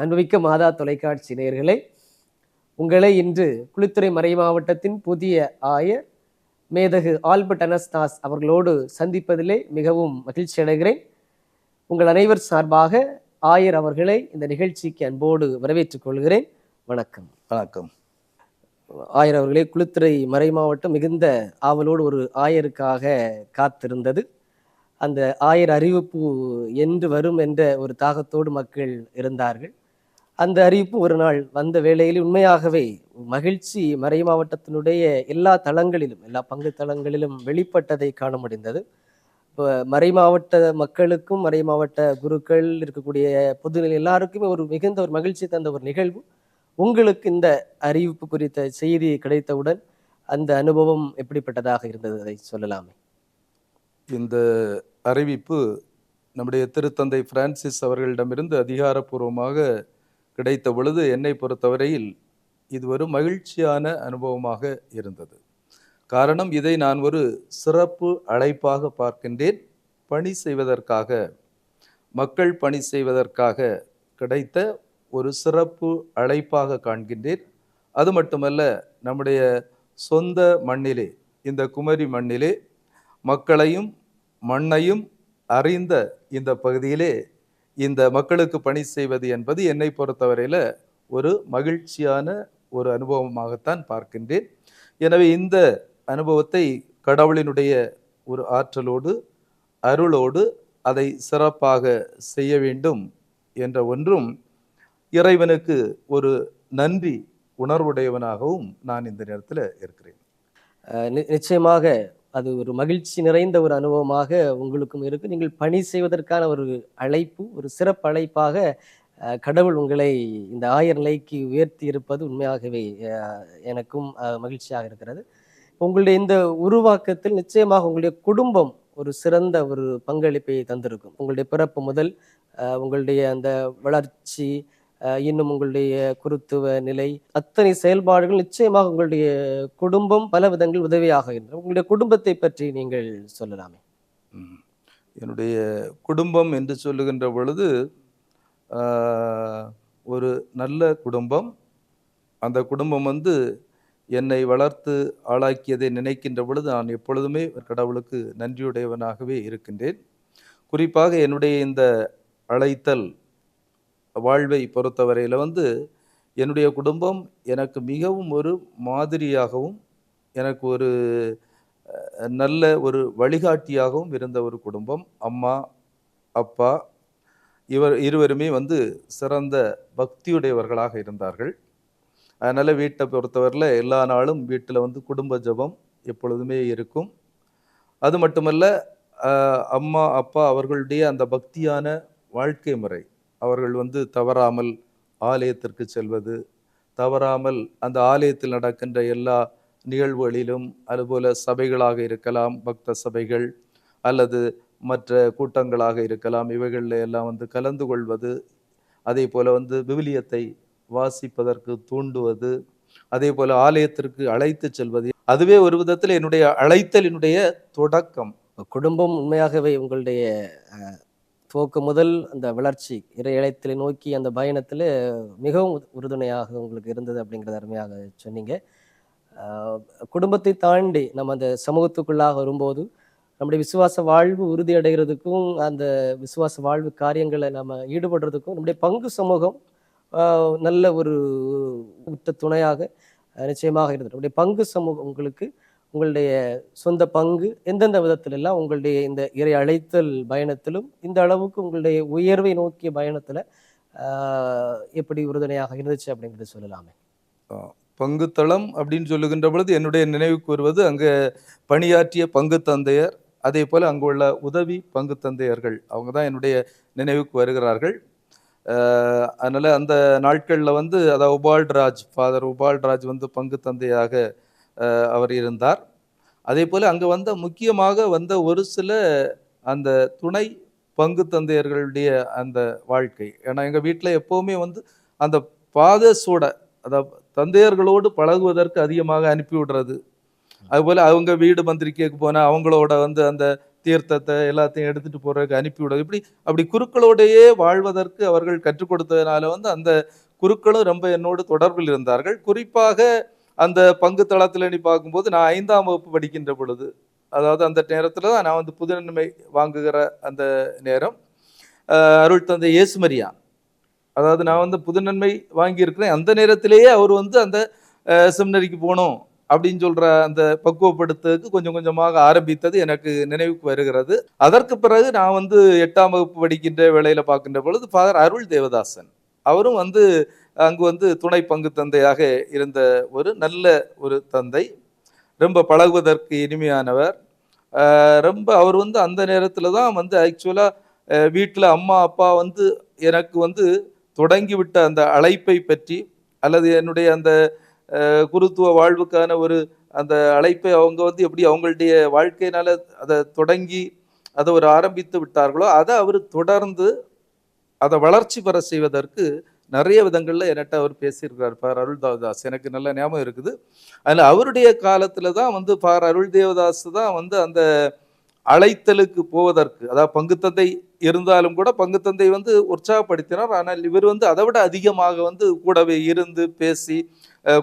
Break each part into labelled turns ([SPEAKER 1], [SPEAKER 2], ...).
[SPEAKER 1] அன்புமிக்க மாதா தொலைக்காட்சி நேயர்களே உங்களை இன்று குளித்துறை மறை மாவட்டத்தின் புதிய ஆயர் மேதகு ஆல்பர்ட் அனஸ்தாஸ் அவர்களோடு சந்திப்பதிலே மிகவும் மகிழ்ச்சி அடைகிறேன். உங்கள் அனைவர் சார்பாக ஆயர் அவர்களை இந்த நிகழ்ச்சிக்கு அன்போடு வரவேற்றுக் கொள்கிறேன். வணக்கம்.
[SPEAKER 2] வணக்கம்.
[SPEAKER 1] ஆயர் அவர்களே குளித்துறை மறை மாவட்டம் மிகுந்த ஆவலோடு ஒரு ஆயருக்காக காத்திருந்தது. அந்த ஆயர் அறிவிப்பு என்று வரும் என்ற ஒரு தாகத்தோடு மக்கள் இருந்தார்கள். அந்த அறிவிப்பு ஒரு நாள் வந்த வேளையில் உண்மையாகவே மகிழ்ச்சி மறை மாவட்டத்தினுடைய எல்லா தளங்களிலும் எல்லா பங்கு தளங்களிலும் வெளிப்பட்டதை காண முடிந்தது. இப்போ மறை மாவட்ட மக்களுக்கும் மறை மாவட்ட குருக்கள் இருக்கக்கூடிய பொதுநிலை எல்லாருக்குமே ஒரு மிகுந்த ஒரு மகிழ்ச்சி தந்த ஒரு நிகழ்வு. உங்களுக்கு இந்த அறிவிப்பு குறித்த செய்தி கிடைத்தவுடன் அந்த அனுபவம் எப்படிப்பட்டதாக இருந்தது அதை சொல்லலாமே.
[SPEAKER 2] இந்த அறிவிப்பு நம்முடைய திருத்தந்தை பிரான்சிஸ் அவர்களிடமிருந்து அதிகாரப்பூர்வமாக கிடைத்த பொழுது என்னை பொறுத்தவரையில் இது ஒரு மகிழ்ச்சியான அனுபவமாக இருந்தது. காரணம் இதை நான் ஒரு சிறப்பு அழைப்பாக பார்க்கின்றேன். பணி செய்வதற்காக மக்கள் பணி செய்வதற்காக கிடைத்த ஒரு சிறப்பு அழைப்பாக காண்கின்றேன். அது மட்டுமல்ல நம்முடைய சொந்த மண்ணிலே இந்த குமரி மண்ணிலே மக்களையும் மண்ணையும் அறிந்த இந்த பகுதியிலே இந்த மக்களுக்கு பணி செய்வது என்பது என்னை பொறுத்தவரையில் ஒரு மகிழ்ச்சியான ஒரு அனுபவமாகத்தான் பார்க்கின்றேன். எனவே இந்த அனுபவத்தை கடவுளினுடைய ஒரு ஆற்றலோடு அருளோடு அதை சிறப்பாக செய்ய வேண்டும் என்ற ஒன்றும் இறைவனுக்கு ஒரு நன்றி உணர்வுடையவனாகவும் நான் இந்த நேரத்தில் இருக்கிறேன்.
[SPEAKER 1] நி- நிச்சயமாக அது ஒரு மகிழ்ச்சி நிறைந்த ஒரு அனுபவமாக உங்களுக்கும் இருக்கு. நீங்கள் பணி செய்வதற்கான ஒரு அழைப்பு ஒரு சிறப்பு அழைப்பாக கடவுள் உங்களை இந்த ஆயர் நிலைக்கு உயர்த்தி இருப்பது உண்மையாகவே எனக்கும் மகிழ்ச்சியாக இருக்கிறது. உங்களுடைய இந்த உருவாக்கத்தில் நிச்சயமாக உங்களுடைய குடும்பம் ஒரு சிறந்த ஒரு பங்களிப்பை தந்திருக்கும். உங்களுடைய பிறப்பு முதல் உங்களுடைய அந்த வளர்ச்சி இன்னும் உங்களுடைய குருத்துவ நிலை அத்தனை செயல்பாடுகள் நிச்சயமாக உங்களுடைய குடும்பம் பல விதங்கள் உதவியாக இருந்தது. உங்களுடைய குடும்பத்தை பற்றி நீங்கள் சொல்லலாமே.
[SPEAKER 2] என்னுடைய குடும்பம் என்று சொல்லுகின்ற பொழுது ஒரு நல்ல குடும்பம். அந்த குடும்பம் வந்து என்னை வளர்த்து ஆளாக்கியதை நினைக்கின்ற பொழுது நான் எப்பொழுதுமே கடவுளுக்கு நன்றியுடையவனாகவே இருக்கின்றேன். குறிப்பாக என்னுடைய இந்த அழைத்தல் வாழ்வை பொறுத்தவரையில் வந்து என்னுடைய குடும்பம் எனக்கு மிகவும் ஒரு மாதிரியாகவும் எனக்கு ஒரு நல்ல ஒரு வழிகாட்டியாகவும் இருந்த ஒரு குடும்பம். அம்மா அப்பா இவர் இருவருமே வந்து சிறந்த பக்தியுடையவர்களாக இருந்தார்கள். அதனால் வீட்டை பொறுத்தவரையில் எல்லா நாளும் வீட்டில் வந்து குடும்ப ஜபம் எப்பொழுதுமே இருக்கும். அது மட்டுமல்ல அம்மா அப்பா அவர்களுடைய அந்த பக்தியான வாழ்க்கை முறை அவர்கள் வந்து தவறாமல் ஆலயத்திற்கு செல்வது தவறாமல் அந்த ஆலயத்தில் நடக்கின்ற எல்லா நிகழ்வுகளிலும் அதுபோல சபைகளாக இருக்கலாம் பக்த சபைகள் அல்லது மற்ற கூட்டங்களாக இருக்கலாம் இவைகளில் எல்லாம் வந்து கலந்து கொள்வது அதே போல் வந்து விவிலியத்தை வாசிப்பதற்கு தூண்டுவது அதே போல் ஆலயத்திற்கு அழைத்து செல்வது. அதுவே ஒரு விதத்தில் என்னுடைய அழைத்தலினுடைய தொடக்கம்.
[SPEAKER 1] குடும்பம் உண்மையாகவே உங்களுடைய அஹ், துவக்கம் முதல் அந்த வளர்ச்சி இறை இழைத்தலை நோக்கி அந்த பயணத்தில் மிகவும் உறுதுணையாக உங்களுக்கு இருந்தது அப்படிங்கிறத அருமையாக சொன்னீங்க. குடும்பத்தை தாண்டி நம்ம அந்த சமூகத்துக்குள்ளாக வரும்போது நம்முடைய விசுவாச வாழ்வு உறுதி அடைகிறதுக்கும் அந்த விசுவாச வாழ்வு காரியங்களை நம்ம ஈடுபடுறதுக்கும் நம்முடைய பங்கு சமூகம் நல்ல ஒரு உத்த துணையாக நிச்சயமாக இருந்தது. நம்முடைய பங்கு சமூகம் உங்களுக்கு உங்களுடைய சொந்த பங்கு எந்தெந்த விதத்திலெல்லாம் உங்களுடைய இந்த இறை அழைத்தல் பயணத்திலும் இந்த அளவுக்கு உங்களுடைய உயர்வை நோக்கிய பயணத்தில் எப்படி உறுதுணையாக இருந்துச்சு அப்படிங்கிறத சொல்லலாமே.
[SPEAKER 2] பங்குத்தளம் அப்படின்னு சொல்லுகின்ற பொழுது என்னுடைய நினைவுக்கு வருவது அங்கே பணியாற்றிய பங்கு தந்தையர் அதே போல் அங்கு உள்ள உதவி பங்கு தந்தையர்கள் அவங்க தான் என்னுடைய நினைவுக்கு வருகிறார்கள். அதனால் அந்த நாட்களில் வந்து அதாவது உபால்ராஜ் ஃபாதர் உபால்ராஜ் வந்து பங்கு தந்தையாக அவர் இருந்தார். அதே போல் அங்கே வந்த முக்கியமாக வந்த ஒரு சில அந்த துணை பங்கு தந்தையர்களுடைய அந்த வாழ்க்கை. ஏன்னா எங்கள் வீட்டில் எப்போவுமே வந்து அந்த பாதசோட அதாவது தந்தையர்களோடு பழகுவதற்கு அதிகமாக அனுப்பி விடுறது. அதுபோல் அவங்க வீடு மந்திரிக்கைக்கு போனால் அவங்களோட வந்து அந்த தீர்த்தத்தை எல்லாத்தையும் எடுத்துகிட்டு போகிறதுக்கு அனுப்பி விடுறது. இப்படி அப்படி குருக்களோடையே வாழ்வதற்கு அவர்கள் கற்றுக் கொடுத்ததுனால வந்து அந்த குருக்களும் ரொம்ப என்னோடு தொடர்பில் இருந்தார்கள். குறிப்பாக அந்த பங்கு தளத்தில் நீ பார்க்கும்போது நான் ஐந்தாம் வகுப்பு படிக்கின்ற பொழுது அதாவது அந்த நேரத்தில் தான் நான் வந்து புதுநன்மை வாங்குகிற அந்த நேரம் அருள் தந்தை ஏசுமரியா அதாவது நான் வந்து புதுநன்மை வாங்கியிருக்கிறேன். அந்த நேரத்திலேயே அவர் வந்து அந்த செமினரிக்கு போகணும் அப்படின்னு சொல்கிற அந்த பக்குவப்படுத்துறதுக்கு கொஞ்சம் கொஞ்சமாக ஆரம்பித்தது எனக்கு நினைவுக்கு வருகிறது. அதற்கு பிறகு நான் வந்து எட்டாம் வகுப்பு படிக்கின்ற வேலையில் பார்க்கின்ற பொழுது ஃபாதர் அருள் தேவதாசன். அவரும் வந்து அங்கு வந்து துணை பங்கு தந்தையாக இருந்த ஒரு நல்ல ஒரு தந்தை ரொம்ப பழகுவதற்கு இனிமையானவர். ரொம்ப அவர் வந்து அந்த நேரத்தில் தான் வந்து ஆக்சுவலாக வீட்டில் அம்மா அப்பா வந்து எனக்கு வந்து தொடங்கிவிட்ட அந்த அழைப்பை பற்றி அல்லது என்னுடைய அந்த குருத்துவ வாழ்வுக்கான ஒரு அந்த அழைப்பை அவங்க வந்து எப்படி அவங்களுடைய வாழ்க்கையினால் அதை தொடங்கி அதை ஒரு ஆரம்பித்து விட்டார்களோ அதை அவர் தொடர்ந்து அதை வளர்ச்சி பெற செய்வதற்கு நிறைய விதங்களில் என்கிட்ட அவர் பேசியிருக்கிறார். பார் அருள் தேவதாஸ் எனக்கு நல்ல ஞாபகம் இருக்குது. அதில் அவருடைய காலத்தில் தான் வந்து பார் அருள் தேவதாஸ் தான் வந்து அந்த அழைத்தலுக்கு போவதற்கு அதாவது பங்குத்தந்தை இருந்தாலும் கூட பங்குத்தந்தை வந்து உற்சாகப்படுத்தினார். ஆனால் இவர் வந்து அதை விட அதிகமாக வந்து கூடவே இருந்து பேசி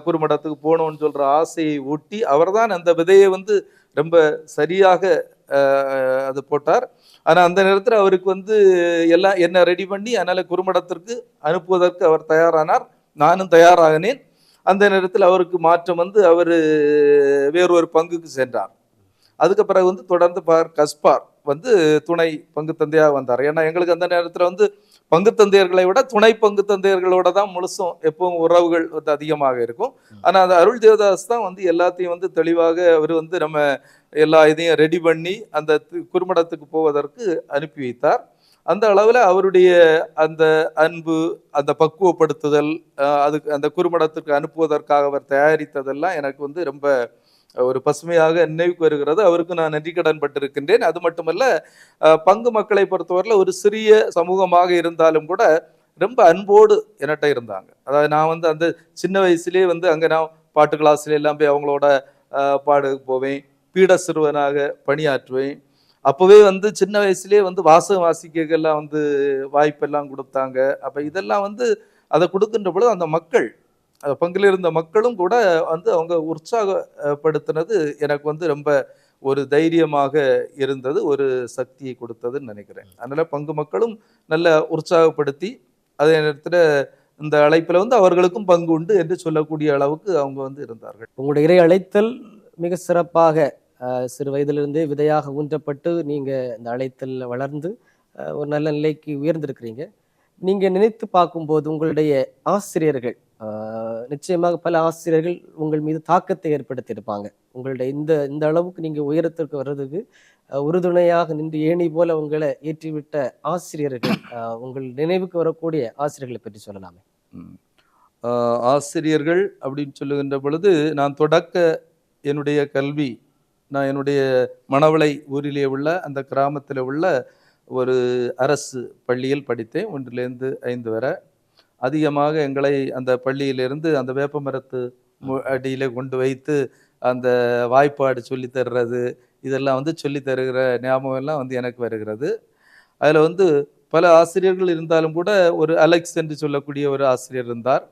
[SPEAKER 2] குறுமடத்துக்கு போகணும்னு சொல்கிற ஆசையை ஊட்டி அவர்தான் அந்த விதையை வந்து ரொம்ப சரியாக அது போட்டார். ஆனால் அந்த நேரத்தில் அவருக்கு வந்து எல்லாம் என்ன ரெடி பண்ணி அதனால குறுமடத்திற்கு அனுப்புவதற்கு அவர் தயாரானார். நானும் தயாராகினேன் அந்த நேரத்தில் அவருக்கு மாற்றம் வந்து அவர் வேறொரு பங்குக்கு சென்றார். அதுக்கு பிறகு வந்து தொடர்ந்து பார் கஸ்பார் வந்து துணை பங்கு தந்தையாக வந்தார். ஏன்னா எங்களுக்கு அந்த நேரத்தில் வந்து பங்கு தந்தையர்களை விட துணை பங்கு தந்தையர்களோட தான் முழுசும் எப்பவும் உறவுகள் வந்து அதிகமாக இருக்கும். ஆனால் அந்த அருள் தேவதாஸ் தான் வந்து எல்லாத்தையும் வந்து தெளிவாக அவர் வந்து நம்ம எல்லா இதையும் ரெடி பண்ணி அந்த குறுமடத்துக்கு போவதற்கு அனுப்பி வைத்தார். அந்த அளவில் அவருடைய அந்த அன்பு அந்த பக்குவப்படுத்துதல் அதுக்கு அந்த குறுமடத்துக்கு அனுப்புவதற்காக அவர் தயாரித்ததெல்லாம் எனக்கு வந்து ரொம்ப ஒரு பசுமையாக நினைவுக்கு வருகிறது அவருக்கு நான் நன்றி கடன் பட்டிருக்கின்றேன். அது மட்டுமல்ல பங்கு மக்களை பொறுத்தவரையில் ஒரு சிறிய சமூகமாக இருந்தாலும் கூட ரொம்ப அன்போடு என்கிட்ட இருந்தாங்க. அதாவது நான் வந்து அந்த சின்ன வயசுலேயே வந்து அங்கே நான் பாட்டு கிளாஸ்ல எல்லாம் போய் அவங்களோட பாடு போவேன். பீட சிறுவனாக பணியாற்றுவேன். அப்போவே வந்து சின்ன வயசுலேயே வந்து வாசகம் வாசிக்கெல்லாம் வந்து வாய்ப்பெல்லாம் கொடுத்தாங்க. அப்போ இதெல்லாம் வந்து அதை கொடுக்கின்ற பொழுது அந்த மக்கள் பங்கில் இருந்த மக்களும் கூட வந்து அவங்க உற்சாகப்படுத்தினது எனக்கு வந்து ரொம்ப ஒரு தைரியமாக இருந்தது ஒரு சக்தியை கொடுத்ததுன்னு நினைக்கிறேன். அதனால் பங்கு மக்களும் நல்ல உற்சாகப்படுத்தி அதே நேரத்தில் இந்த அழைப்பில் வந்து அவர்களுக்கும் பங்கு உண்டு என்று சொல்லக்கூடிய அளவுக்கு அவங்க வந்து இருந்தார்கள்.
[SPEAKER 1] உங்களுடைய இறை அழைத்தல் மிக சிறப்பாக சிறு வயதிலிருந்தே விதையாக ஊன்றப்பட்டு நீங்கள் இந்த அழைத்தல் வளர்ந்து ஒரு நல்ல நிலைக்கு உயர்ந்திருக்கிறீங்க. நீங்கள் நினைத்து பார்க்கும்போது உங்களுடைய ஆசிரியர்கள் நிச்சயமாக பல ஆசிரியர்கள் உங்கள் மீது தாக்கத்தை ஏற்படுத்தியிருப்பாங்க. உங்களுடைய இந்த இந்த அளவுக்கு நீங்கள் உயரத்திற்கு வர்றதுக்கு உறுதுணையாக நின்று ஏணி போல உங்களை ஏற்றிவிட்ட ஆசிரியர்கள் உங்கள் நினைவுக்கு வரக்கூடிய ஆசிரியர்களை பற்றி சொல்லலாமே.
[SPEAKER 2] ஆசிரியர்கள் அப்படின்னு சொல்லுகின்ற பொழுது நான் தொடக்க என்னுடைய கல்வி நான் என்னுடைய மணவளை ஊரிலே உள்ள அந்த கிராமத்தில் உள்ள ஒரு அரசு பள்ளியில் படித்தேன். ஒன்றிலேருந்து ஐந்து வரை. அதிகமாக எங்களை அந்த பள்ளியிலிருந்து அந்த வேப்பமரத்து அடியில் கொண்டு வைத்து அந்த வாய்ப்பாடு சொல்லி தர்றது இதெல்லாம் வந்து சொல்லி தருகிற ஞாபகம் எல்லாம் வந்து எனக்கு வருகிறது. அதில் வந்து பல ஆசிரியர்கள் இருந்தாலும் கூட ஒரு அலெக்ஸ் என்று சொல்லக்கூடிய ஒரு ஆசிரியர் இருந்தார்.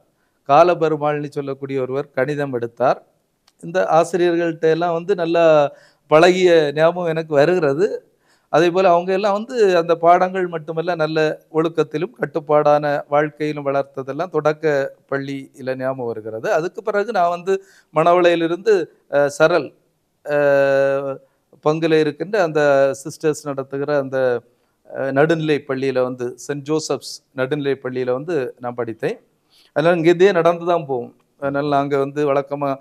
[SPEAKER 2] காலபெருமாள்னு சொல்லக்கூடிய ஒருவர் கணிதம் எடுத்தார். இந்த ஆசிரியர்கள்ட்ட எல்லாம் வந்து நல்லா பழகிய ஞாபகம் எனக்கு வருகிறது. அதே போல் அவங்க எல்லாம் வந்து அந்த பாடங்கள் மட்டுமல்ல நல்ல ஒழுக்கத்திலும் கட்டுப்பாடான வாழ்க்கையிலும் வளர்த்ததெல்லாம் தொடக்க பள்ளியில் ஞாபகம் வருகிறது. அதுக்கு பிறகு நான் வந்து மணவளையிலிருந்து சரல் பங்கில் இருக்கின்ற அந்த சிஸ்டர்ஸ் நடத்துகிற அந்த நடுநிலை பள்ளியில் வந்து சென்ட் ஜோசப்ஸ் நடுநிலை பள்ளியில் வந்து நான் படித்தேன். அதனால் இங்கேருந்தே நடந்து தான் போவோம் அதனால் நாங்கள் வந்து வழக்கமாக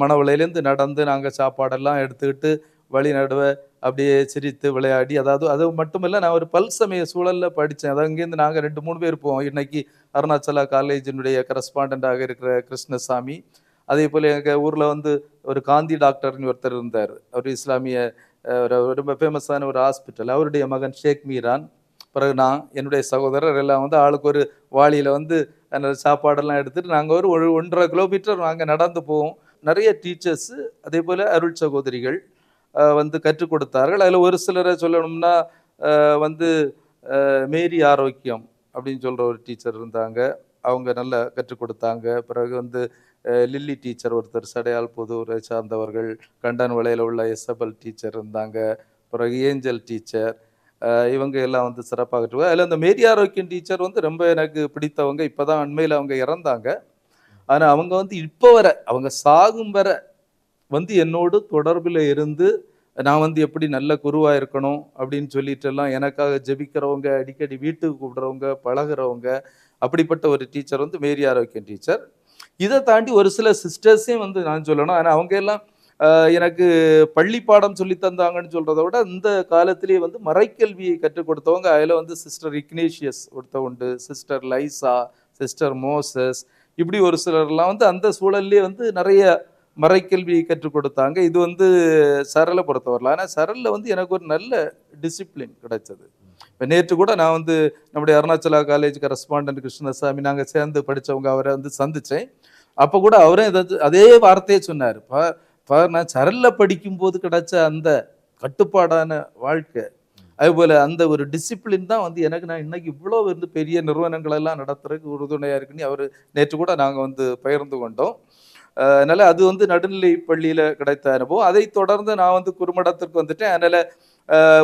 [SPEAKER 2] மணவளையிலேருந்து நடந்து நாங்கள் சாப்பாடெல்லாம் எடுத்துக்கிட்டு வழி நடுவ அப்படியே சிரித்து விளையாடி அதாவது அது மட்டும் இல்லை நான் ஒரு பல் சமய சூழலில் படித்தேன் அதாவது இங்கேருந்து நாங்கள் ரெண்டு மூணு பேர் போவோம். இன்றைக்கி அருணாச்சலா காலேஜினுடைய கரஸ்பாண்டாக இருக்கிற கிருஷ்ணசாமி. அதே போல் எங்கள் ஊரில் வந்து ஒரு காந்தி டாக்டர்னு ஒருத்தர் இருந்தார். அவர் இஸ்லாமிய ஒரு ரொம்ப ஃபேமஸான ஒரு ஹாஸ்பிட்டல் அவருடைய மகன் ஷேக் மீரான். பிறகு நான் என்னுடைய சகோதரர் எல்லாம் வந்து ஆளுக்கு ஒரு வாளியில் வந்து அந்த சாப்பாடெல்லாம் எடுத்துகிட்டு நாங்கள் ஒரு ஒரு ஒன்றரை கிலோமீட்டர் நாங்கள் நடந்து போவோம். நிறைய டீச்சர்ஸு அதே போல் அருள் சகோதரிகள் வந்து கற்றுக் கொடுத்தார்கள். அதில் ஒரு சிலரை சொல்லணும்னா வந்து மேரி ஆரோக்கியம் அப்படின்னு சொல்கிற ஒரு டீச்சர் இருந்தாங்க. அவங்க நல்லா கற்றுக் கொடுத்தாங்க. பிறகு வந்து லில்லி டீச்சர் ஒருத்தர் சடையால் புதூரை சார்ந்தவர்கள் கண்டன் வலையில் உள்ள எஸ்எப்எல் டீச்சர் இருந்தாங்க. பிறகு ஏஞ்சல் டீச்சர் இவங்க எல்லாம் வந்து சிறப்பாக அதில் அந்த மேரி ஆரோக்கியம் டீச்சர் வந்து ரொம்ப எனக்கு பிடித்தவங்க. இப்போ தான் அண்மையில் அவங்க இறந்தாங்க. ஆனால் அவங்க வந்து இப்போ வர அவங்க சாகும் வர வந்து என்னோடு தொடர்பில் இருந்து நான் வந்து எப்படி நல்ல குருவாக இருக்கணும் அப்படின்னு சொல்லிட்டு எல்லாம் எனக்காக ஜெபிக்கிறவங்க அடிக்கடி வீட்டுக்கு கூப்பிடுறவங்க பழகுறவங்க அப்படிப்பட்ட ஒரு டீச்சர் வந்து மேரி ஆரோக்கியம் டீச்சர் இதை தாண்டி ஒரு சில சிஸ்டர்ஸையும் வந்து நான் சொல்லணும். ஆனால் அவங்க எல்லாம் எனக்கு பள்ளி பாடம் சொல்லி தந்தாங்கன்னு சொல்கிறத விட இந்த காலத்திலேயே வந்து மறைக்கல்வியை கற்றுக் கொடுத்தவங்க அதில் வந்து சிஸ்டர் இக்னேஷியஸ் ஒருத்த உண்டு சிஸ்டர் லைசா சிஸ்டர் மோசஸ் இப்படி ஒரு சிலர்லாம் வந்து அந்த சூழல்லே வந்து நிறைய மறைக்கல்வி கற்றுக் கொடுத்தாங்க. இது வந்து சரலை பொறுத்தவரலாம் ஆனால் சரலில் வந்து எனக்கு ஒரு நல்ல டிசிப்ளின் கிடைச்சது. இப்போ நேற்று கூட நான் வந்து நம்முடைய அருணாச்சலா காலேஜ் கரஸ்பாண்டன்ட் கிருஷ்ணசாமி நாங்கள் சேர்ந்து படித்தவங்க அவரை வந்து சந்தித்தேன் அப்போ கூட அவரே இதை அதே வார்த்தையே சொன்னார். இப்போ பா நான் சரலில் படிக்கும்போது கிடைச்ச அந்த கட்டுப்பாடான வாழ்க்கை. அதுபோல் அந்த ஒரு டிசிப்ளின் தான் வந்து எனக்கு நான் இன்னைக்கு இவ்வளோ வந்து பெரிய நிறுவனங்களெல்லாம் நடத்துறதுக்கு உறுதுணையாக இருக்குன்னு அவர் நேற்று கூட நாங்கள் வந்து பகிர்ந்து கொண்டோம். அதனால் அது வந்து நடுநிலை பள்ளியில் கிடைத்த அனுபவம். அதை தொடர்ந்து நான் வந்து குறுமடத்திற்கு வந்துட்டேன். அதனால்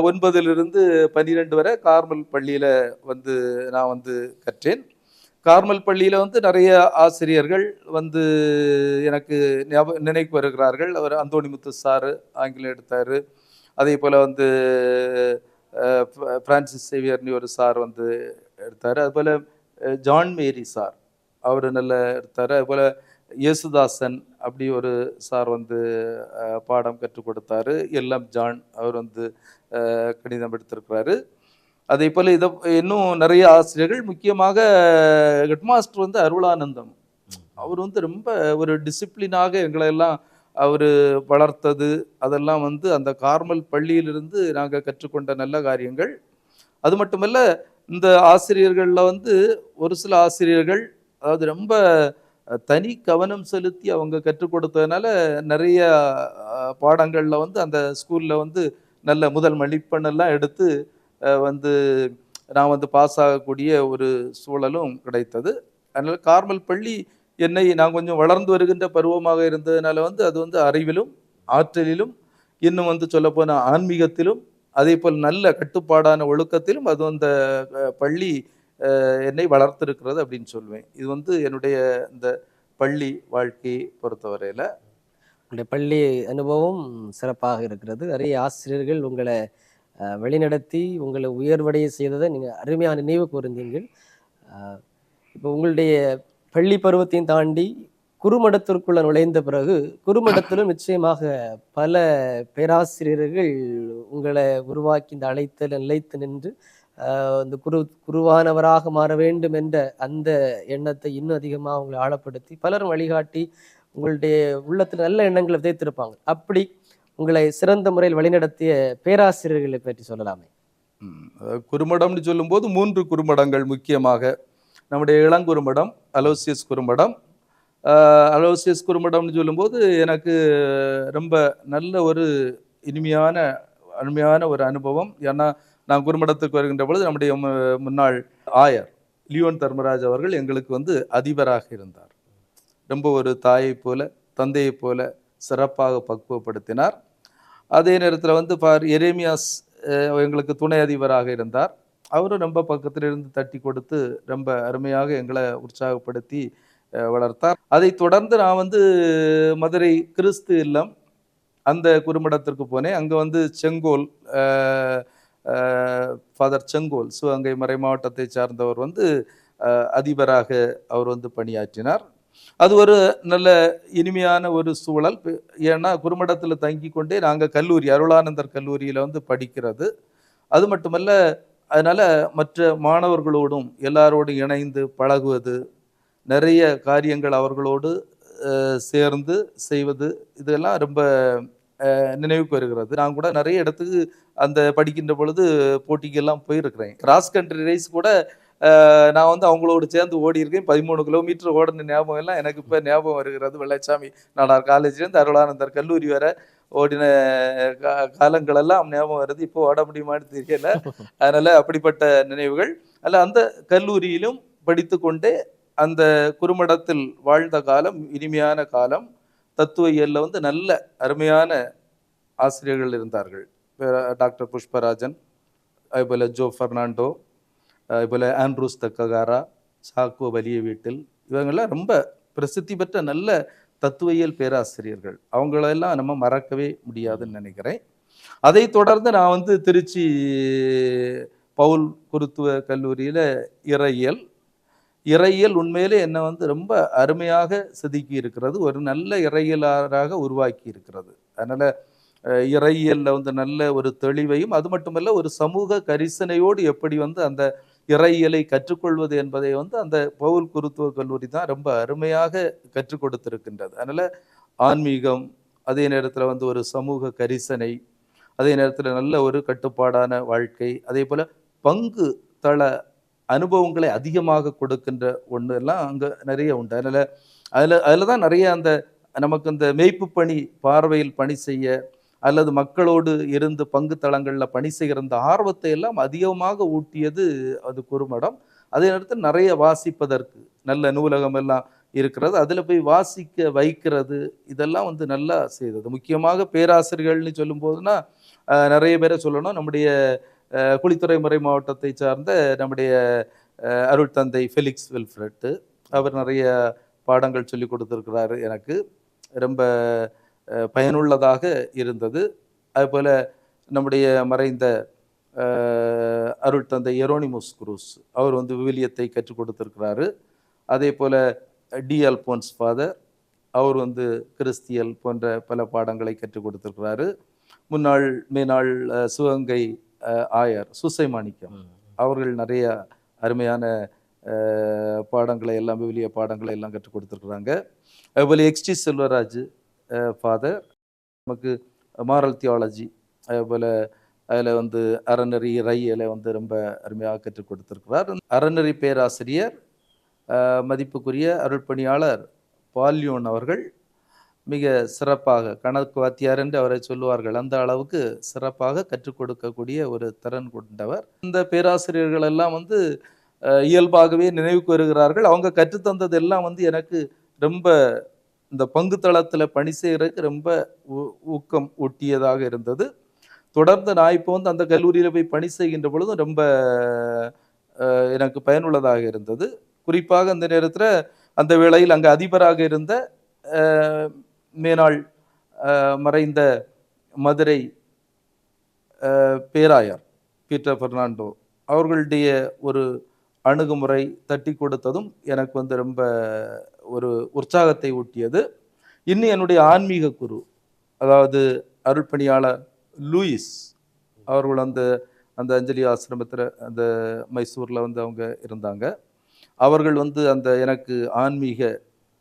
[SPEAKER 2] ஒன்பதிலிருந்து பன்னிரெண்டு வரை கார்மல் பள்ளியில் வந்து நான் வந்து கற்றேன். கார்மல் பள்ளியில் வந்து நிறைய ஆசிரியர்கள் வந்து எனக்கு நினைவு வருகிறார்கள். அவர் அந்தோணிமுத்து சார் ஆங்கிலம் எடுத்தார். அதே போல் வந்து ஃப்ரான்சிஸ் சேவியர்னு ஒரு சார் வந்து எடுத்தார். அதுபோல் ஜான் மேரி சார் அவர் நல்ல எடுத்தார். அதுபோல் இயேசுதாசன் அப்படி ஒரு சார் வந்து பாடம் கற்றுக் கொடுத்தாரு. எல்லாம் ஜான் அவர் வந்து கணிதம் எடுத்திருக்கிறாரு. அதே போல் இதை இன்னும் நிறைய ஆசிரியர்கள் முக்கியமாக ஹெட்மாஸ்டர் வந்து அருளானந்தம். அவர் வந்து ரொம்ப ஒரு டிசிப்ளினாக எங்களை எல்லாம் அவர் வளர்த்தது. அதெல்லாம் வந்து அந்த கார்மல் பள்ளியிலிருந்து நாங்கள் கற்றுக்கொண்ட நல்ல காரியங்கள். அது மட்டுமல்ல இந்த ஆசிரியர்களில் வந்து ஒரு சில ஆசிரியர்கள் அதாவது ரொம்ப தனி கவனம் செலுத்தி அவங்க கற்றுக் கொடுத்ததுனால நிறைய பாடங்களில் வந்து அந்த ஸ்கூலில் வந்து நல்ல முதல் மதிப்பெண்ணெல்லாம் எடுத்து வந்து நான் வந்து பாஸ் ஆகக்கூடிய ஒரு சூழலும் கிடைத்தது. அதனால் கார்மல் பள்ளி என்னை நான் கொஞ்சம் வளர்ந்து வருகின்ற பருவமாக இருந்ததுனால வந்து அது வந்து அறிவிலும் ஆற்றலிலும் இன்னும் வந்து சொல்லப்போனால் ஆன்மீகத்திலும் அதே போல் நல்ல கட்டுப்பாடான ஒழுக்கத்திலும் அது அந்த பள்ளி என்னை வளர்த்திருக்கிறது அப்படின்னு சொல்லுவேன் இது வந்து என்னுடைய இந்த பள்ளி வாழ்க்கையை பொறுத்தவரையில்.
[SPEAKER 1] உங்களுடைய பள்ளி அனுபவம் சிறப்பாக இருக்கிறது. நிறைய ஆசிரியர்கள் உங்களை வழிநடத்தி உங்களை உயர்வடைய செய்ததை நீங்கள் அருமையான நினைவு கூர்ந்தீங்கள் இப்போ உங்களுடைய பள்ளி பருவத்தையும் தாண்டி குறுமடத்திற்குள்ள நுழைந்த பிறகு குறுமடத்திலும் நிச்சயமாக பல பேராசிரியர்கள் உங்களை உருவாக்கி இந்த அழைத்தல் நிலைத்து நின்று அந்த இந்த குரு குருவானவராக மாற வேண்டும் என்ற அந்த எண்ணத்தை இன்னும் அதிகமாக உங்களை ஆழப்படுத்தி பலரும் வழிகாட்டி உங்களுடைய உள்ளத்தில் நல்ல எண்ணங்களை விதைத்திருப்பாங்க. அப்படி உங்களை சிறந்த முறையில் வழிநடத்திய பேராசிரியர்களை பற்றி சொல்லலாமே.
[SPEAKER 2] குறுமடம்னு சொல்லும்போது மூன்று குறுமடங்கள் முக்கியமாக. நம்முடைய இளங்குறுமடம் அலோசியஸ் குறுமடம் அலோசியஸ் குறுமடம்னு சொல்லும்போது எனக்கு ரொம்ப நல்ல ஒரு இனிமையான அருமையான ஒரு அனுபவம். ஏன்னா நான் குறுமடத்துக்கு வருகின்ற பொழுது நம்முடைய மு- முன்னாள் ஆயர் லியோன் தர்மராஜ் அவர்கள் எங்களுக்கு வந்து அதிபராக இருந்தார். ரொம்ப ஒரு தாயைப் போல தந்தையைப் போல சிறப்பாக பக்குவப்படுத்தினார். அதே நேரத்தில் வந்து பார் எரேமியாஸ் எங்களுக்கு துணை அதிபராக இருந்தார். அவரும் ரொம்ப பக்கத்திலிருந்து தட்டி கொடுத்து ரொம்ப அருமையாக எங்களை உற்சாகப்படுத்தி வளர்த்தார். அதைத் தொடர்ந்து நான் வந்து மதுரை கிறிஸ்து இல்லம் அந்த குறும்படத்திற்கு போனேன். அங்கே வந்து செங்கோல் ஃபாதர் செங்கோல் சிவகங்கை மறை மாவட்டத்தை சார்ந்தவர் வந்து அதிபராக அவர் வந்து பணியாற்றினார். அது ஒரு நல்ல இனிமையான ஒரு சூழல். ஏன்னா குறுமடத்தில் தங்கி கொண்டே நாங்கள் கல்லூரி அருளானந்தர் கல்லூரியில் வந்து படிக்கிறது. அது மட்டுமல்ல அதனால் மற்ற மாணவர்களோடும் எல்லாரோடும் இணைந்து பழகுவது நிறைய காரியங்கள் அவர்களோடு சேர்ந்து செய்வது இதெல்லாம் ரொம்ப நினைவுக்கு வருகிறது. நான் கூட நிறைய இடத்துக்கு அந்த படிக்கின்ற பொழுது போட்டிக்கெல்லாம் போயிருக்கிறேன். கிராஸ் கண்ட்ரி ரேஸ் கூட நான் வந்து அவங்களோடு சேர்ந்து ஓடி இருக்கேன். பதிமூணு கிலோமீட்டர் ஓடின ஞாபகம் எல்லாம் எனக்கு இப்போ ஞாபகம் வருகிறது. வெள்ளச்சாமி நாடார் காலேஜ்லேருந்து அருளானந்தர் கல்லூரி வர ஓடின கா- காலங்களெல்லாம் ஞாபகம் வருது. இப்போ ஓட முடியுமான்னு தெரியல. அதனால் அப்படிப்பட்ட நினைவுகள். அல்ல அந்த கல்லூரியிலும் படித்து கொண்டே அந்த குறுமடத்தில் வாழ்ந்த காலம் இனிமையான காலம் தத்துவ இயலில் வந்து நல்ல அருமையான ஆசிரியர்கள் இருந்தார்கள். டாக்டர் புஷ்பராஜன் அதுபோல் ஜோ ஃபெர்னாண்டோ அதுபோல் ஆண்ட்ரூஸ் தக்ககாரா சாக்கோ வலிய வீட்டில் இவங்கெல்லாம் ரொம்ப பிரசித்தி பெற்ற நல்ல தத்துவியல் பேராசிரியர்கள். அவங்களெல்லாம் நம்ம மறக்கவே முடியாதுன்னு நினைக்கிறேன். அதை தொடர்ந்து நான் வந்து திருச்சி பவுல் குருத்துவ கல்லூரியில் இறையியல். இறையியல் உண்மையிலே என்னை வந்து ரொம்ப அருமையாக செதுக்கி இருக்கிறது. ஒரு நல்ல இறையியலாளராக உருவாக்கி இருக்கிறது. அதனால் இறையியலில் வந்து நல்ல ஒரு தெளிவையும் அது மட்டுமல்ல ஒரு சமூக கரிசனையோடு எப்படி வந்து அந்த இறையியலை கற்றுக்கொள்வது என்பதை வந்து அந்த பவுல் குருத்துவ கல்லூரி தான் ரொம்ப அருமையாக கற்றுக் கொடுத்திருக்கின்றது. அதனால் ஆன்மீகம் அதே நேரத்தில் வந்து ஒரு சமூக கரிசனை அதே நேரத்தில் நல்ல ஒரு கட்டுப்பாடான வாழ்க்கை அதே போல் பங்கு தள அனுபவங்களை அதிகமாக கொடுக்கின்ற ஒன்று எல்லாம் அங்கே நிறைய உண்டு. அதனால் அதில் அதில் தான் நிறைய அந்த நமக்கு இந்த மேய்ப்பு பணி பார்வையில் பணி செய்ய அல்லது மக்களோடு இருந்து பங்கு தளங்களில் பணி செய்கிற அந்த ஆர்வத்தை எல்லாம் அதிகமாக ஊட்டியது அது குறுமடம் அதே நேரத்தில் நிறைய வாசிப்பதற்கு நல்ல நூலகம் எல்லாம் இருக்கிறது. அதில் போய் வாசிக்க வைக்கிறது இதெல்லாம் வந்து நல்லா செய்தது. முக்கியமாக பேராசிரியர்கள்னு சொல்லும்போதுன்னா நிறைய பேரை சொல்லணும். நம்முடைய குளித்துறை முறை மாவட்டத்தை சார்ந்த நம்முடைய அருள் தந்தை ஃபெலிக்ஸ் வில்ஃப்ரெட்டு. அவர் நிறைய பாடங்கள் சொல்லி கொடுத்துருக்கிறாரு எனக்கு. ரொம்ப பயனுள்ளதாக இருந்தது. அதுபோல் நம்முடைய மறைந்த அருள் தந்தை எரோனிமோஸ் குரூஸ் அவர் வந்து விவிலியத்தை கற்றுக் கொடுத்திருக்கிறாரு. அதே போல் டி அல்போன்ஸ் ஃபாதர் அவர் வந்து கிறிஸ்தியல் போன்ற பல பாடங்களை கற்றுக் கொடுத்திருக்கிறாரு. முன்னாள் மேனாள் சிவகங்கை ஆயர் சுசை மாணிக்கம் அவர்கள் நிறைய அருமையான பாடங்களை எல்லாம் விவிலிய பாடங்களை எல்லாம் கற்றுக் கொடுத்துருக்குறாங்க. அதுபோல் எக்ஸ்டி செல்வராஜ் ஃபாதர் நமக்கு மாரல் தியாலஜி அதேபோல் அதில் வந்து அறநெறி ரையலை வந்து ரொம்ப அருமையாக கற்றுக் கொடுத்துருக்கிறார். அறநெறி பேராசிரியர் மதிப்புக்குரிய அருள்பணியாளர் பால்யோன் அவர்கள் மிக சிறப்பாக கணக்கு வாத்தியார் என்று அவரை சொல்லுவார்கள் அந்த அளவுக்கு சிறப்பாக கற்றுக் கொடுக்கக்கூடிய ஒரு திறன் கொண்டவர். இந்த பேராசிரியர்கள் எல்லாம் வந்து இயல்பாகவே நினைவுக்கு வருகிறார்கள். அவங்க கற்றுத்தந்தது எல்லாம் வந்து எனக்கு ரொம்ப இந்த பங்கு தளத்தில் பணி செய்கிறதுக்கு ரொம்ப ஊ- ஊக்கம் ஒட்டியதாக இருந்தது. தொடர்ந்து நான் இப்போ வந்து அந்த கல்லூரியில் போய் பணி செய்கின்ற பொழுதும் ரொம்ப எனக்கு பயனுள்ளதாக இருந்தது. குறிப்பாக அந்த நேரத்தில் அந்த வேளையில் அங்கே அதிபராக இருந்த மேனாள் மறைந்த மதுரை பேராயர் பீட்டர் பெர்னாண்டோ அவர்களுடைய ஒரு அணுகுமுறை தட்டி கொடுத்ததும் எனக்கு வந்து ரொம்ப ஒரு உற்சாகத்தை ஊட்டியது. இன்னும் என்னுடைய ஆன்மீக குரு அதாவது அருள்பணியாளர் லூயிஸ் அவர்கள் அந்த அந்த அஞ்சலி ஆசிரமத்தில் அந்த மைசூரில் வந்து அவங்க இருந்தாங்க. அவர்கள் வந்து அந்த எனக்கு ஆன்மீக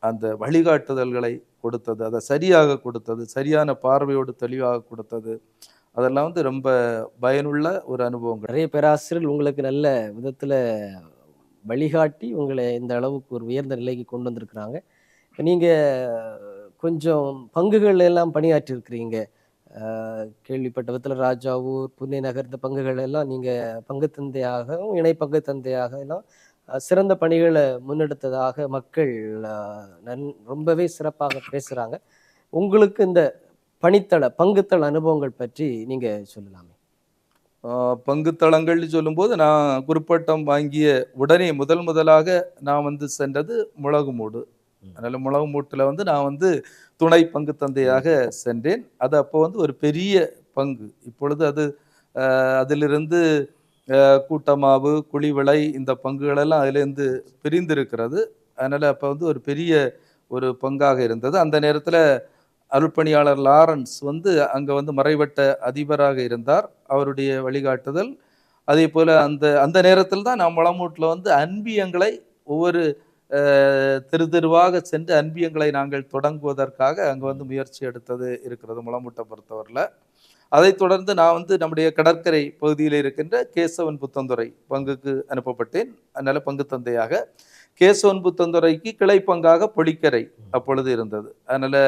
[SPEAKER 2] அந்த வழிகாட்டுதல்களை கொடுத்தது அதை சரியாக கொடுத்தது சரியான பார்வையோடு தெளிவாக கொடுத்தது. அதெல்லாம் வந்து ரொம்ப பயனுள்ள ஒரு அனுபவம்
[SPEAKER 1] நிறைய பேராசிரியர்கள் உங்களுக்கு நல்ல விதத்தில் வழிகாட்டி உங்களை இந்த அளவுக்கு ஒரு உயர்ந்த நிலைக்கு கொண்டு வந்திருக்கிறாங்க. நீங்கள் கொஞ்சம் பங்குகள் எல்லாம் பணியாற்றிருக்கிறீங்க. கேள்விப்பட்ட விதத்தில் ராஜாவூர் புனே நகர் இந்த பங்குகள் எல்லாம் நீங்கள் பங்கு தந்தையாகவும் இணை பங்கு தந்தையாக எல்லாம் சிறந்த பணிகளை முன்னெடுத்ததாக மக்கள் நன் ரொம்பவே சிறப்பாக பேசுகிறாங்க உங்களுக்கு இந்த பணித்தள பங்குத்தள அனுபவங்கள் பற்றி நீங்கள் சொல்லலாமே.
[SPEAKER 2] பங்குத்தளங்கள்னு சொல்லும்போது நான் குறுப்பட்டம் வாங்கிய உடனே முதல் முதலாக நான் வந்து சென்றது முளகுமூடு
[SPEAKER 1] ம்.
[SPEAKER 2] அதனால முளகுமூட்டில் வந்து நான் வந்து துணை பங்கு தந்தையாக சென்றேன். அது அப்போ வந்து ஒரு பெரிய பங்கு. இப்பொழுது அது அதிலிருந்து கூட்டமாவு குழிவிளை இந்த பங்குகளெல்லாம் அதிலிருந்து பிரிந்திருக்கிறது. அதனால அப்போ வந்து ஒரு பெரிய ஒரு பங்காக இருந்தது. அந்த நேரத்தில் அருட்பணியாளர் லாரன்ஸ் வந்து அங்கே வந்து மறைவட்ட அதிபராக இருந்தார். அவருடைய வழிகாட்டுதல். அதே போல் அந்த அந்த நேரத்தில் தான் நான் முளமூட்டில் வந்து அன்பியங்களை ஒவ்வொரு தெரு தெருவாக சென்று அன்பியங்களை நாங்கள் தொடங்குவதற்காக அங்கே வந்து முயற்சி எடுத்தது இருக்கிறது முளமூட்டை பொறுத்தவரையில். அதைத் தொடர்ந்து நான் வந்து நம்முடைய கடற்கரை பகுதியில் இருக்கின்ற கேசவன் புத்தந்துறை பங்குக்கு அனுப்பப்பட்டேன். அதனால் பங்கு தந்தையாக. கேசவன் புத்தந்துறைக்கு கிளை பங்காக பொழிக்கரை அப்பொழுது இருந்தது. அதனால்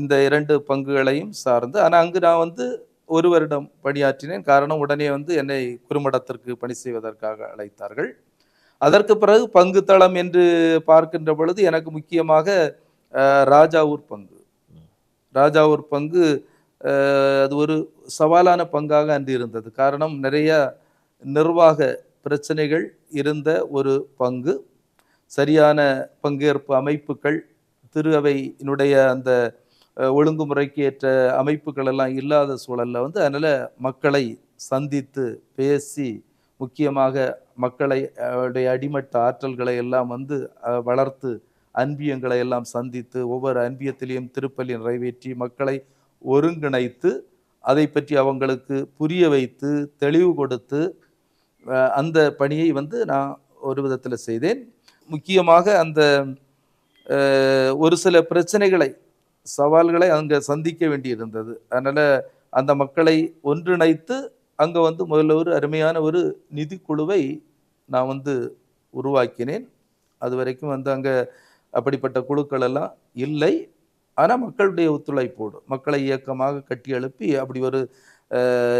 [SPEAKER 2] இந்த இரண்டு பங்குகளையும் சார்ந்து. ஆனால் அங்கு நான் வந்து ஒரு வருடம் பணியாற்றினேன். காரணம் உடனே வந்து என்னை குறுமடத்திற்கு பணி செய்வதற்காக அழைத்தார்கள். அதற்கு பிறகு பங்கு தளம் என்று பார்க்கின்ற பொழுது எனக்கு முக்கியமாக ராஜாவூர் பங்கு. ராஜாவூர் பங்கு அது ஒரு சவாலான பங்காக அன்று இருந்தது. காரணம் நிறைய நிர்வாக பிரச்சனைகள் இருந்த ஒரு பங்கு. சரியான பங்கேற்பு அமைப்புகள் திரு அவையினுடைய அந்த ஒழுங்குமுறைக்கு ஏற்ற அமைப்புகள் எல்லாம் இல்லாத சூழலில் வந்து அதனால் மக்களை சந்தித்து பேசி முக்கியமாக மக்களை அவருடைய அடிமட்ட ஆற்றல்களை எல்லாம் வந்து வளர்த்து அன்பியங்களை எல்லாம் சந்தித்து ஒவ்வொரு அன்பியத்திலையும் திருப்பலி நிறைவேற்றி மக்களை ஒருங்கிணைத்து அதை பற்றி அவங்களுக்கு புரிய வைத்து தெளிவு கொடுத்து அந்த பணியை வந்து நான் ஒரு விதத்தில் செய்தேன். முக்கியமாக அந்த ஒரு சில பிரச்சனைகளை சவால்களை அங்கே சந்திக்க வேண்டியிருந்தது. அதனால் அந்த மக்களை ஒன்றிணைத்து அங்கே வந்து முதல்ல ஒரு அருமையான ஒரு நிதிக்குழுவை நான் வந்து உருவாக்கினேன். அது வரைக்கும் வந்து அங்கே அப்படிப்பட்ட குழுக்கள் எல்லாம் இல்லை. ஆனால் மக்களுடைய ஒத்துழைப்போடு மக்களை இயக்கமாக கட்டி எழுப்பி அப்படி ஒரு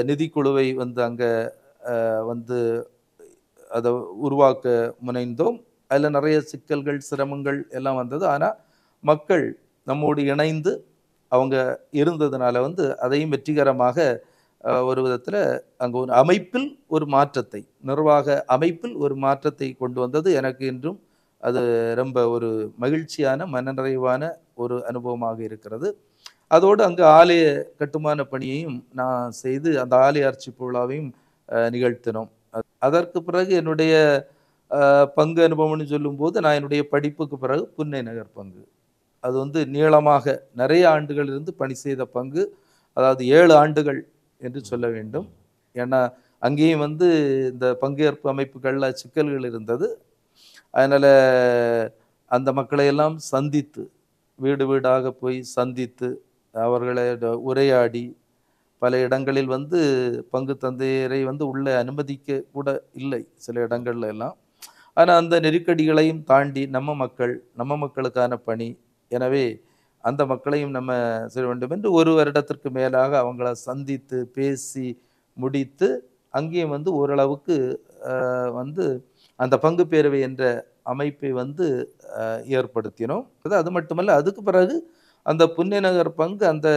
[SPEAKER 2] நிதிக்குழுவை வந்து அங்கே வந்து அதை உருவாக்க முனைந்தோம். அதில் நிறைய சிக்கல்கள் சிரமங்கள் எல்லாம் வந்தது. ஆனால் மக்கள் நம்மோடு இணைந்து அவங்க இருந்ததுனால வந்து அதையும் வெற்றிகரமாக ஒரு விதத்தில் அங்கே ஒரு அமைப்பில் ஒரு மாற்றத்தை நிர்வாக அமைப்பில் ஒரு மாற்றத்தை கொண்டு வந்தது எனக்கு இன்றும் அது ரொம்ப ஒரு மகிழ்ச்சியான மனநிறைவான ஒரு அனுபவமாக இருக்கிறது. அதோடு அங்கு ஆலய கட்டுமான பணியையும் நான் செய்து அந்த ஆலய அர்ச்சிப்பு விழாவையும் நிகழ்த்தினோம். அதற்கு பிறகு என்னுடைய பங்கு அனுபவம்னு சொல்லும்போது நான் என்னுடைய படிப்புக்கு பிறகு புன்னை நகர் பங்கு. அது வந்து நீளமாக நிறைய ஆண்டுகள் இருந்து பணி செய்த பங்கு அதாவது ஏழு ஆண்டுகள் என்று சொல்ல வேண்டும். ஏன்னா அங்கேயும் வந்து இந்த பங்கேற்பு அமைப்புகளில் சிக்கல்கள் இருந்தது. அதனால் அந்த மக்களையெல்லாம் சந்தித்து வீடு வீடாக போய் சந்தித்து அவர்களை உரையாடி பல இடங்களில் வந்து பங்கு தந்தையரை வந்து உள்ளே அனுமதிக்க கூட இல்லை சில இடங்கள்ல எல்லாம். ஆனால் அந்த நெருக்கடிகளையும் தாண்டி நம்ம மக்கள் நம்ம மக்களுக்கான பணி எனவே அந்த மக்களையும் நம்ம செய்ய வேண்டும் என்று ஒரு வருடத்திற்கு மேலாக அவங்கள சந்தித்து பேசி முடித்து அங்கேயும் வந்து ஓரளவுக்கு வந்து அந்த பங்கு பேரவை என்ற அமைப்பை வந்து ஏற்படுத்தினோம். அது அது மட்டுமல்ல அதுக்கு பிறகு அந்த புண்ணியநகர் பங்கு அந்த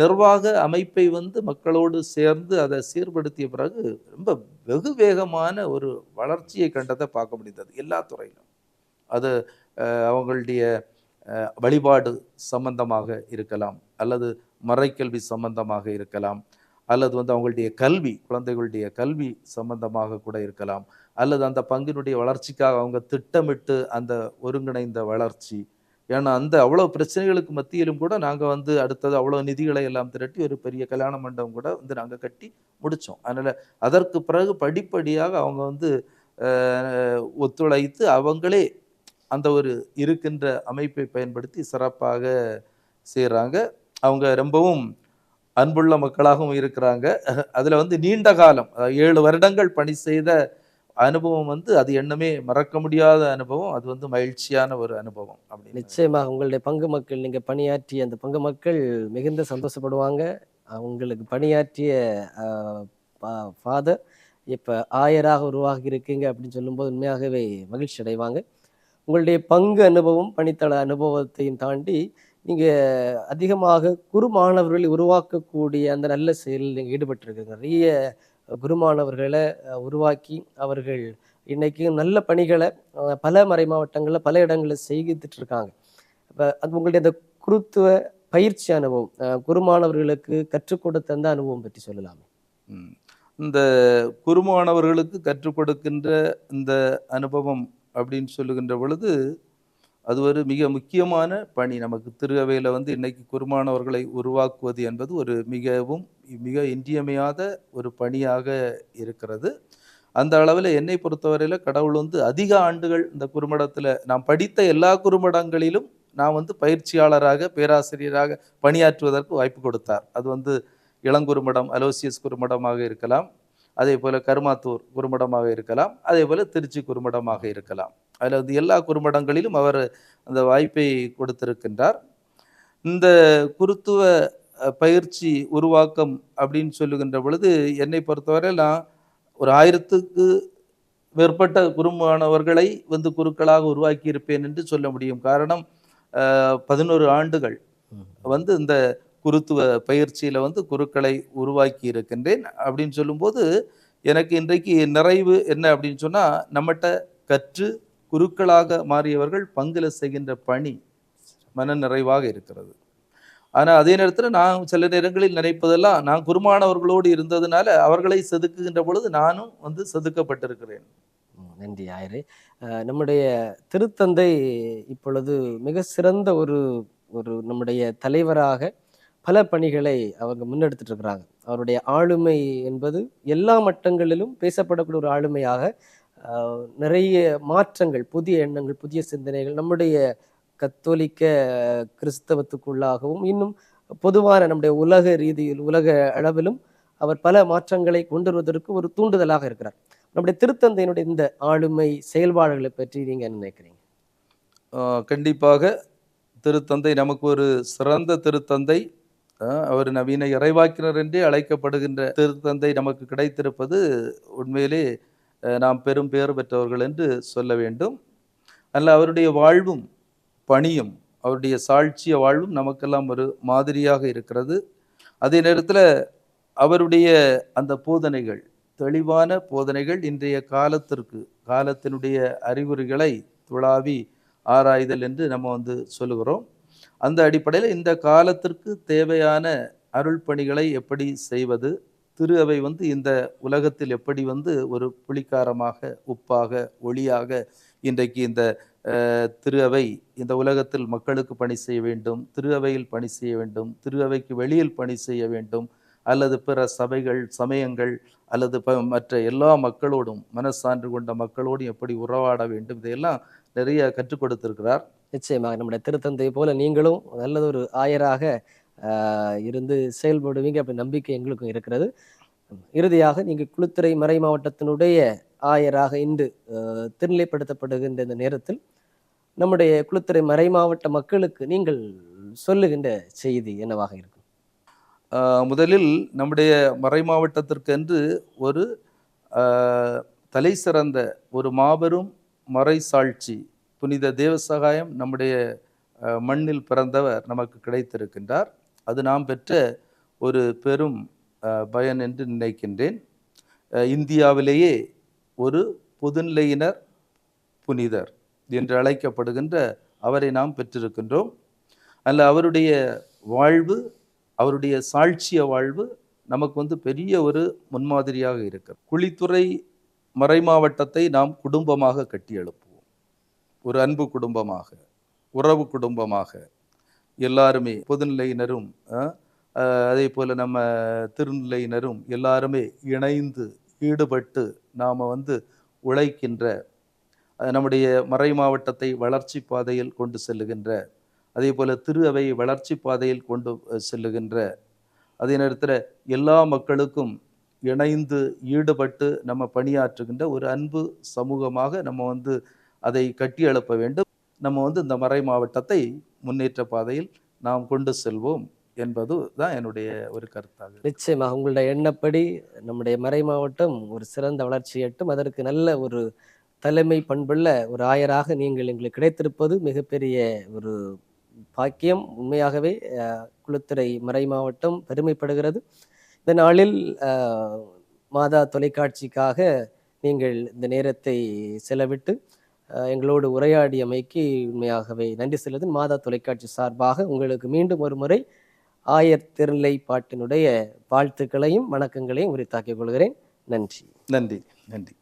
[SPEAKER 2] நிர்வாக அமைப்பை வந்து மக்களோடு சேர்ந்து அதை சீர்படுத்திய பிறகு ரொம்ப வெகு வேகமான ஒரு வளர்ச்சியை கண்டதை பார்க்க முடிந்தது எல்லா துறையிலும். அது அவங்களுடைய வழிபாடு சம்பந்தமாக இருக்கலாம் அல்லது மறைக்கல்வி சம்பந்தமாக இருக்கலாம் அல்லது வந்து அவங்களுடைய கல்வி குழந்தைகளுடைய கல்வி சம்பந்தமாக கூட இருக்கலாம் அல்லது அந்த பங்கினுடைய வளர்ச்சிக்காக அவங்க திட்டமிட்டு அந்த ஒருங்கிணைந்த வளர்ச்சி. ஏன்னா அந்த அவ்வளோ பிரச்சனைகளுக்கு மத்தியிலும் கூட நாங்கள் வந்து அடுத்தது அவ்வளோ நிதிகளை எல்லாம் திரட்டி ஒரு பெரிய கல்யாண மண்டபம் கூட வந்து நாங்கள் கட்டி முடித்தோம் அதனால் அதற்கு பிறகு படிப்படியாக அவங்க வந்து ஒத்துழைத்து அவங்களே அந்த ஒரு இருக்கின்ற அமைப்பை பயன்படுத்தி சிறப்பாக செய்கிறாங்க அவங்க ரொம்பவும் அன்புள்ள மக்களாகவும் இருக்கிறாங்க. அதில் வந்து நீண்ட காலம் ஏழு வருடங்கள் பணி செய்த அனுபவம் வந்து அது என்னமே மறக்க முடியாத அனுபவம். அது வந்து மகிழ்ச்சியான ஒரு அனுபவம் அப்படி
[SPEAKER 1] நிச்சயமாக உங்களுடைய பங்கு மக்கள் நீங்கள் பணியாற்றிய அந்த பங்கு மக்கள் மிகுந்த சந்தோஷப்படுவாங்க. அவங்களுக்கு பணியாற்றிய ஃபாதர் இப்போ ஆயராக உருவாகி இருக்கீங்க அப்படின்னு சொல்லும்போது உண்மையாகவே மகிழ்ச்சி அடைவாங்க உங்களுடைய பங்கு அனுபவம் பணித்தள அனுபவத்தையும் தாண்டி நீங்கள் அதிகமாக குரு மாணவர்களை உருவாக்கக்கூடிய அந்த நல்ல செயலில் நீங்கள் ஈடுபட்டிருக்கீங்க. நிறைய குரு மாணவர்களை உருவாக்கி அவர்கள் இன்றைக்கி நல்ல பணிகளை பல மறை மாவட்டங்களில் பல இடங்களில் செய்துட்டு இருக்காங்க இப்போ அது உங்களுடைய அந்த குருத்துவ பயிற்சி அனுபவம் அஹ், குரு மாணவர்களுக்கு கற்றுக் கொடுத்த அந்த அனுபவம் பற்றி சொல்லலாமே.
[SPEAKER 2] இந்த குருமானவர்களுக்கு கற்றுக் கொடுக்கின்ற இந்த அனுபவம் அப்படின்னு சொல்லுகின்ற பொழுது அது ஒரு மிக முக்கியமான பணி. நமக்கு திருவையில் வந்து இன்னைக்கு குருமானவர்களை உருவாக்குவது என்பது ஒரு மிகவும் மிக இன்றியமையாத ஒரு பணியாக இருக்கிறது. அந்த அளவில் என்னை பொறுத்தவரையில் கடவுள் வந்து அதிக ஆண்டுகள் இந்த குறுமடத்தில் நாம் படித்த எல்லா குறுமடங்களிலும் நான் வந்து பயிற்சியாளராக பேராசிரியராக பணியாற்றுவதற்கு வாய்ப்பு கொடுத்தார். அது வந்து இளங்குறுமடம் அலோசியஸ் குறுமடமாக இருக்கலாம். அதே போல் கருமாத்தூர் குறுமடமாக இருக்கலாம் அதே போல் திருச்சி குறுமடமாக இருக்கலாம். அதில் வந்து எல்லா குறுமடங்களிலும் அவர் அந்த வாய்ப்பை கொடுத்திருக்கின்றார். இந்த குருத்துவ பயிற்சி உருவாக்கம் அப்படின்னு சொல்லுகின்ற பொழுது என்னை பொறுத்தவரை நான் ஒரு ஆயிரத்துக்கு மேற்பட்ட குறுமானவர்களை வந்து குருக்களாக உருவாக்கி இருப்பேன் என்று சொல்ல முடியும். காரணம் பதினோரு ஆண்டுகள் வந்து இந்த குருத்துவ பயிற்சியில் வந்து குருக்களை உருவாக்கி இருக்கின்றேன் அப்படின்னு சொல்லும்போது எனக்கு இன்றைக்கு நிறைவு என்ன அப்படின்னு சொன்னால் நம்மகிட்ட கற்று குருக்களாக மாறியவர்கள் பங்கில் செய்கின்ற பணி மன நிறைவாக இருக்கிறது. ஆனால் அதே நேரத்தில் நான் சில நேரங்களில் நினைப்பதெல்லாம் நான் குருமானவர்களோடு இருந்ததுனால அவர்களை செதுக்குகின்ற பொழுது நானும் வந்து செதுக்கப்பட்டிருக்கிறேன்.
[SPEAKER 1] நன்றி ஆயரே. நம்முடைய திருத்தந்தை இப்பொழுது மிக சிறந்த ஒரு ஒரு நம்முடைய தலைவராக பல பணிகளை அவங்க முன்னெடுத்துட்டு இருக்கிறாங்க அவருடைய ஆளுமை என்பது எல்லா மட்டங்களிலும் பேசப்படக்கூடிய ஒரு ஆளுமையாக நிறைய மாற்றங்கள் புதிய எண்ணங்கள் புதிய சிந்தனைகள் நம்முடைய கத்தோலிக்க கிறிஸ்தவத்துக்குள்ளாகவும் இன்னும் பொதுவான நம்முடைய உலக ரீதியில் உலக அளவிலும் அவர் பல மாற்றங்களை கொண்டு வருவதற்கு ஒரு தூண்டுதலாக இருக்கிறார். நம்முடைய திருத்தந்தையினுடைய இந்த ஆளுமை செயல்பாடுகளை பற்றி நீங்க என்ன நினைக்கிறீங்க?
[SPEAKER 2] கண்டிப்பாக திருத்தந்தை நமக்கு ஒரு சிறந்த திருத்தந்தை அவர் நவீன இறைவாக்கினர் என்றே அழைக்கப்படுகின்ற திருத்தந்தை நமக்கு கிடைத்திருப்பது உண்மையிலே நாம் பெரும் பேறு பெற்றவர்கள் என்று சொல்ல வேண்டும். அல்ல அவருடைய வாழ்வும் பணியும் அவருடைய சாட்சிய வாழ்வும் நமக்கெல்லாம் ஒரு மாதிரியாக இருக்கிறது. அதே நேரத்தில் அவருடைய அந்த போதனைகள் தெளிவான போதனைகள் இன்றைய காலத்திற்கு காலத்தினுடைய அறிகுறிகளை துளாவி ஆராய்தல் என்று நம்ம வந்து சொல்லுகிறோம். அந்த அடிப்படையில் இந்த காலத்திற்கு தேவையான அருள் பணிகளை எப்படி செய்வது? திரு அவை வந்து இந்த உலகத்தில் எப்படி வந்து ஒரு புளிக்காரமாக உப்பாக ஒளியாக இன்றைக்கு இந்த திரு அவை இந்த உலகத்தில் மக்களுக்கு பணி செய்ய வேண்டும் திரு அவையில் பணி செய்ய வேண்டும் திரு அவைக்கு வெளியில் பணி செய்ய வேண்டும் அல்லது பிற சபைகள் சமயங்கள் அல்லது ப மற்ற எல்லா மக்களோடும் மனசான்று கொண்ட மக்களோடும் எப்படி உறவாட வேண்டும்? இதையெல்லாம் நிறைய கற்றுக் கொடுத்திருக்கிறார்.
[SPEAKER 1] நிச்சயமாக நம்முடைய திருத்தந்தை போல நீங்களும் நல்லதொரு ஆயராக இருந்து செயல்படுவீங்க அப்படி நம்பிக்கை எங்களுக்கும் இருக்கிறது. இறுதியாக நீங்கள் குளுத்துறை மறை மாவட்டத்தினுடைய ஆயராக இன்று திருநிலைப்படுத்தப்படுகின்ற இந்த நேரத்தில் நம்முடைய குளுத்துறை மறை மாவட்ட மக்களுக்கு நீங்கள் சொல்லுகின்ற செய்தி என்னவாக இருக்கும்?
[SPEAKER 2] முதலில் நம்முடைய மறை மாவட்டத்திற்கென்று ஒரு தலை சிறந்த ஒரு மாபெரும் மறை சாட்சி புனித தேவசகாயம் நம்முடைய மண்ணில் பிறந்தவர் நமக்கு கிடைத்திருக்கின்றார். அது நாம் பெற்ற ஒரு பெரும் பயன் என்று நினைக்கின்றேன். இந்தியாவிலேயே ஒரு பொதுநிலையினர் புனிதர் என்று அழைக்கப்படுகின்ற அவரை நாம் பெற்றிருக்கின்றோம். அல்ல அவருடைய வாழ்வு அவருடைய சாட்சிய வாழ்வு நமக்கு வந்து பெரிய ஒரு முன்மாதிரியாக இருக்கு குழித்துறை மறைமாவட்டத்தை நாம் குடும்பமாக கட்டி ஒரு அன்பு குடும்பமாக உறவு குடும்பமாக எல்லாருமே பொதுநிலையினரும் அதே போல் நம்ம திருநிலையினரும் எல்லாருமே இணைந்து ஈடுபட்டு நாம் வந்து உழைக்கின்ற நம்முடைய மறை மாவட்டத்தை வளர்ச்சி பாதையில் கொண்டு செல்லுகின்ற அதே போல் திரு அவையை வளர்ச்சி பாதையில் கொண்டு செல்லுகின்ற அதே நேரத்தில் எல்லா மக்களுக்கும் இணைந்து ஈடுபட்டு நம்ம பணியாற்றுகின்ற ஒரு அன்பு சமூகமாக நம்ம வந்து அதை கட்டி எழுப்ப வேண்டும். நம்ம வந்து இந்த மறை மாவட்டத்தை முன்னேற்ற பாதையில் நாம் கொண்டு செல்வோம் என்பது தான் என்னுடைய ஒரு கருத்தாக
[SPEAKER 1] நிச்சயமாக உங்களுடைய எண்ணப்படி நம்முடைய மறை மாவட்டம் ஒரு சிறந்த வளர்ச்சி எட்டும். அதற்கு நல்ல ஒரு தலைமை பண்புள்ள ஒரு ஆயராக நீங்கள் எங்களுக்கு கிடைத்திருப்பது மிகப்பெரிய ஒரு பாக்கியம். உண்மையாகவே அஹ், குளுத்துறை மறை மாவட்டம் பெருமைப்படுகிறது. இந்த நாளில் மாதா தொலைக்காட்சிக்காக நீங்கள் இந்த நேரத்தை செலவிட்டு எங்களோடு உரையாடியமைக்கு உண்மையாகவே நன்றி செல்வது மாதா தொலைக்காட்சி சார்பாக உங்களுக்கு மீண்டும் ஒரு முறை ஆயர் திருநிலை பாட்டினுடைய வாழ்த்துக்களையும் வணக்கங்களையும் உரித்தாக்கிக் கொள்கிறேன். நன்றி.
[SPEAKER 2] நன்றி. நன்றி.